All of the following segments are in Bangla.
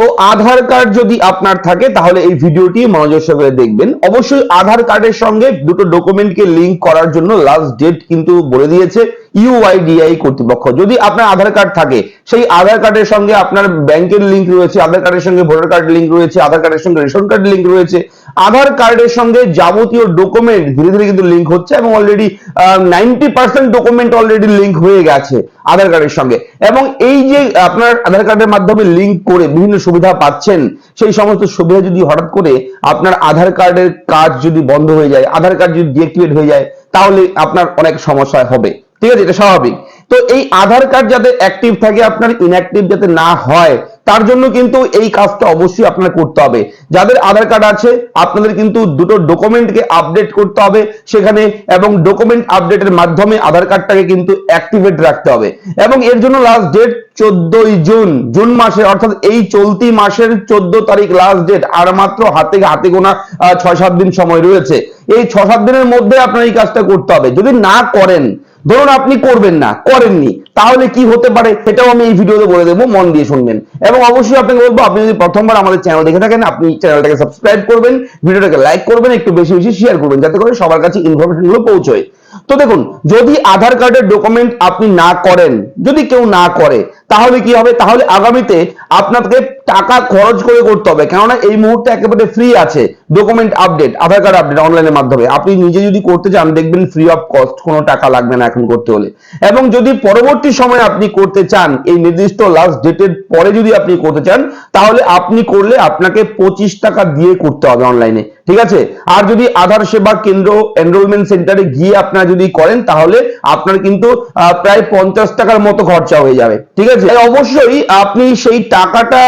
তো আধার কার্ড যদি আপনার থাকে, তাহলে এই ভিডিওটি মনোযোগ সহকারে দেখবেন। অবশ্যই আধার কার্ডের সঙ্গে দুটো ডকুমেন্টকে লিংক করার জন্য লাস্ট ডেট কিন্তু বলে দিয়েছে। ইউআইডিআই কর্তৃপক্ষ। যদি আপনার আধার কার্ড থাকে, সেই আধার কার্ডের সঙ্গে আপনার ব্যাংকের লিংক রয়েছে, আধার কার্ডের সঙ্গে ভোটার কার্ড লিঙ্ক রয়েছে, আধার কার্ডের সঙ্গে রেশন কার্ড লিংক রয়েছে, আধার কার্ডের সঙ্গে যাবতীয় ডকুমেন্ট ধীরে ধীরে কিন্তু লিংক হচ্ছে এবং already ninety percent document already link হয়ে গেছে আধার কার্ডের সঙ্গে। এবং এই যে আপনার আধার কার্ডের মাধ্যমে লিংক করে বিভিন্ন সুবিধা পাচ্ছেন, সেই সমস্ত সুবিধা যদি হঠাৎ করে আপনার আধার কার্ডের কাজ যদি বন্ধ হয়ে যায়, আধার কার্ড যদি ডিঅ্যাক্টিভেট হয়ে যায়, তাহলে আপনার অনেক সমস্যা হবে। ঠিক আছে, এটা স্বাভাবিক। তো এই আধার কার্ড যাতে অ্যাক্টিভ থাকে, আপনার ইনঅ্যাক্টিভ যাতে না হয়, তার জন্য কিন্তু এই কাজটা অবশ্যই আপনার করতে হবে। যাদের আধার কার্ড আছে, আপনাদের কিন্তু দুটো ডকুমেন্টকে আপডেট করতে হবে সেখানে এবং ডকুমেন্ট আপডেটের মাধ্যমে আধার কার্ডটাকে কিন্তু অ্যাক্টিভেট রাখতে হবে। এবং এর জন্য লাস্ট ডেট চোদ্দই জুন জুন মাসে অর্থাৎ এই চলতি মাসের চোদ্দ তারিখ লাস্ট ডেট আর মাত্র হাতে হাতে গোনা ছয় সাত দিন সময় রয়েছে। এই ছ সাত দিনের মধ্যে আপনার এই কাজটা করতে হবে। যদি না করেন ধরুন আপনি করবেন না, করেননি, তাহলে কি হতে পারে সেটাও আমি এই ভিডিওতে বলে দেবো, মন দিয়ে শুনবেন। এবং অবশ্যই আপনাকে বলব, আপনি যদি প্রথমবার আমাদের চ্যানেল দেখে থাকেন, আপনি চ্যানেলটাকে সাবস্ক্রাইব করবেন ভিডিওটাকে লাইক করবেন, একটু বেশি বেশি শেয়ার করবেন, যাতে করে সবার কাছে ইনফরমেশনগুলো পৌঁছয়। তো দেখুন, যদি আধার কার্ডের ডকুমেন্ট আপনি না করেন, যদি কেউ না করে, তাহলে কি হবে? তাহলে আগামীতে আপনাকে টাকা খরচ করে করতে হবে। কেননা এই মুহূর্তে একেবারে ফ্রি আছে। Document update Aadhaar card update অনলাইনের মাধ্যমে। আপনি নিজে যদি করতে চান, দেখবেন ফ্রি অফ কস্ট কোনো টাকা লাগবে না এখন করতে হলে। এবং যদি পরবর্তী সময় আপনি করতে চান, এই নির্দিষ্ট লাস্ট ডেটের পরে যদি আপনি করতে চান, তাহলে আপনি করলে আপনাকে পঁচিশ টাকা দিয়ে করতে হবে অনলাইনে ঠিক আছে? আর যদি আধার সেবা কেন্দ্র এনরোলমেন্ট সেন্টারে গিয়ে আপনারা যদি করেন, তাহলে আপনার কিন্তু প্রায় পঞ্চাশ টাকার মতো খরচা হয়ে যাবে। ঠিক আছে? অবশ্যই আপনি সেই টাকাটা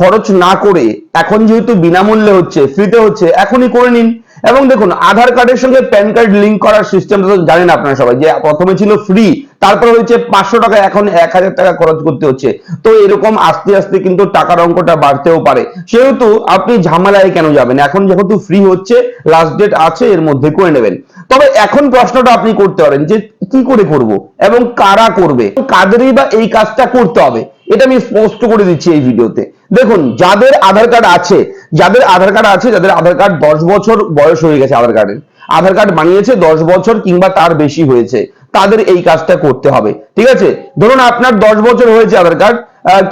খরচ না করে এখন যেহেতু বিনামূল্যে হচ্ছে ফ্রিতে হচ্ছে, এখনই করে নিন। এবং দেখুন, আধার কার্ডের সঙ্গে প্যান কার্ড লিংক করার সিস্টেম তো জানেন আপনারা সবাই, যে প্রথমে ছিল ফ্রি তারপর হয়েছে পাঁচশো টাকা, এখন এক হাজার টাকা খরচ করতে হচ্ছে। তো এরকম আস্তে আস্তে কিন্তু টাকার অঙ্কটা বাড়তেও পারে। সেহেতু আপনি ঝামেলায় কেন যাবেন? এখন যেহেতু ফ্রি হচ্ছে লাস্ট ডেট আছে, এর মধ্যে করে নেবেন। তবে এখন প্রশ্নটা আপনি করতে পারেন, যে কি করে করব এবং কারা করবে? কাদেরই বা এই কাজটা করতে হবে। এটা আমি স্পষ্ট করে দিচ্ছি এই ভিডিওতে দেখুন, যাদের আধার কার্ড আছে, যাদের আধার কার্ড আছে, যাদের আধার কার্ড দশ বছর বয়স হয়ে গেছে আধার কার্ডের আধার কার্ড বানিয়েছে দশ বছর কিংবা তার বেশি হয়েছে, তাদের এই কাজটা করতে হবে, ঠিক আছে? ধরুন আপনার দশ বছর হয়েছে আধার কার্ড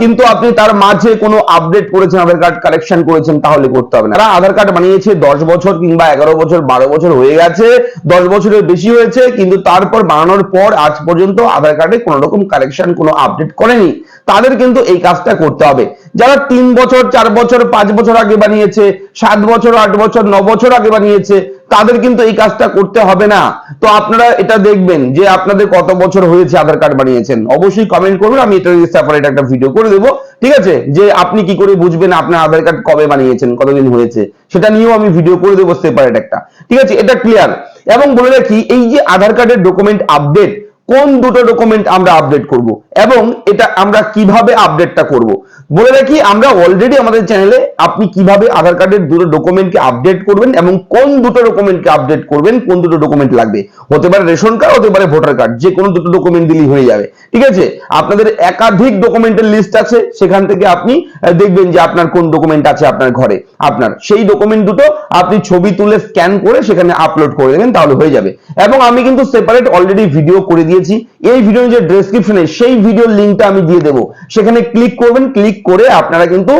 কিন্তু আপনি তার মাঝে কোনো আপডেট করেছেন, আধার কার্ড কালেকশন করেছেন, তাহলে করতে হবে না। আধার কার্ড বানিয়েছে দশ বছর কিংবা এগারো বছর, বারো বছর হয়ে গেছে, দশ বছরের বেশি হয়েছে, কিন্তু তারপর বানানোর পর আজ পর্যন্ত আধার কার্ডে কোনো রকম কালেকশন কোনো আপডেট করেনি। তাদের কিন্তু এই কাজটা করতে হবে। যারা তিন বছর, চার বছর, পাঁচ বছর আগে বানিয়েছে, সাত বছর, আট বছর, ন বছর আগে বানিয়েছে, তাদের কিন্তু এই কাজটা করতে হবে না। তো আপনারা এটা দেখবেন যে আপনাদের কত বছর হয়েছে আধার কার্ড বানিয়েছেন। অবশ্যই কমেন্ট করবেন, আমি এটা সেপারেট একটা ভিডিও করে দেবো। ঠিক আছে? যে আপনি কি করে বুঝবেন আপনার আধার কার্ড কবে বানিয়েছেন, কতদিন হয়েছে? সেটা নিয়েও আমি ভিডিও করে দেবো সেপারেট একটা। ঠিক আছে? এটা ক্লিয়ার এবং বলে রাখি, এই যে আধার কার্ডের ডকুমেন্ট আপডেট কোন দুটো ডকুমেন্ট আমরা আপডেট করব এবং এটা আমরা কীভাবে আপডেটটা করব। বলে রাখি, আমরা অলরেডি আমাদের চ্যানেলে আপনি কীভাবে আধার কার্ডের দুটো ডকুমেন্টকে আপডেট করবেন এবং কোন দুটো ডকুমেন্টকে আপডেট করবেন, কোন দুটো ডকুমেন্ট লাগবে। হতে পারে রেশন কার্ড, হতে পারে ভোটার কার্ড, যে কোনো দুটো ডকুমেন্ট দিলেই হয়ে যাবে। ঠিক আছে? আপনাদের একাধিক ডকুমেন্টের লিস্ট আছে, সেখান থেকে আপনি দেখবেন যে আপনার কোন ডকুমেন্ট আছে আপনার ঘরে। আপনার সেই ডকুমেন্ট দুটো আপনি ছবি তুলে স্ক্যান করে সেখানে আপলোড করে দেবেন, তাহলে হয়ে যাবে। এবং আমি কিন্তু সেপারেট অলরেডি ভিডিও করে দিয়েছি, এই ভিডিওর যে ডেসক্রিপশনে সেই ভিডিওর লিঙ্কটা আমি দিয়ে দেবো। সেখানে ক্লিক করবেন ক্লিক করে আপনারা কিন্তু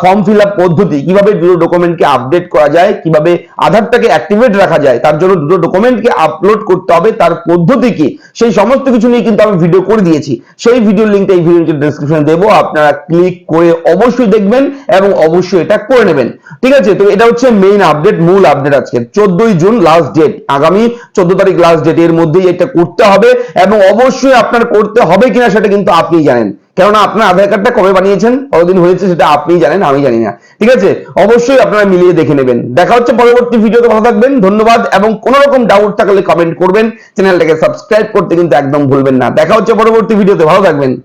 ফর্ম ফিল পদ্ধতি, কীভাবে দুটো ডকুমেন্টকে আপডেট করা যায়, কীভাবে আধারটাকে অ্যাক্টিভেট রাখা যায়, তার জন্য দুটো ডকুমেন্টকে আপলোড করতে হবে, তার পদ্ধতি কি, সেই সমস্ত কিছু নিয়ে কিন্তু আমি ভিডিও করে দিয়েছি। সেই ভিডিওর লিঙ্কটা এই ভিডিওর ডেসক্রিপশনে দেবো, আপনারা ক্লিক করে অবশ্যই দেখবেন এবং অবশ্যই এটা করে নেবেন। ঠিক আছে? তো এটা হচ্ছে মেইন আপডেট মূল আপডেট আজকে। চোদ্দই জুন লাস্ট ডেট আগামী চোদ্দ তারিখ লাস্ট ডেট এর মধ্যেই এটা করতে হবে। এবং অবশ্যই আপনার করতে হবে কিনা সেটা কিন্তু আপনি জানেন। কেননা আপনার আধার কার্ডটা কবে বানিয়েছেন, কতদিন হয়েছে সেটা আপনি জানেন, আমি জানি না। ঠিক আছে? অবশ্যই আপনারা মিলিয়ে দেখে নেবেন। দেখা হচ্ছে পরবর্তী ভিডিওতে, ভালো থাকবেন, ধন্যবাদ, এবং কোনো রকম ডাউট থাকলে কমেন্ট করবেন। চ্যানেলটাকে সাবস্ক্রাইব করতে কিন্তু একদম ভুলবেন না। দেখা হচ্ছে পরবর্তী ভিডিওতে, ভালো থাকবেন।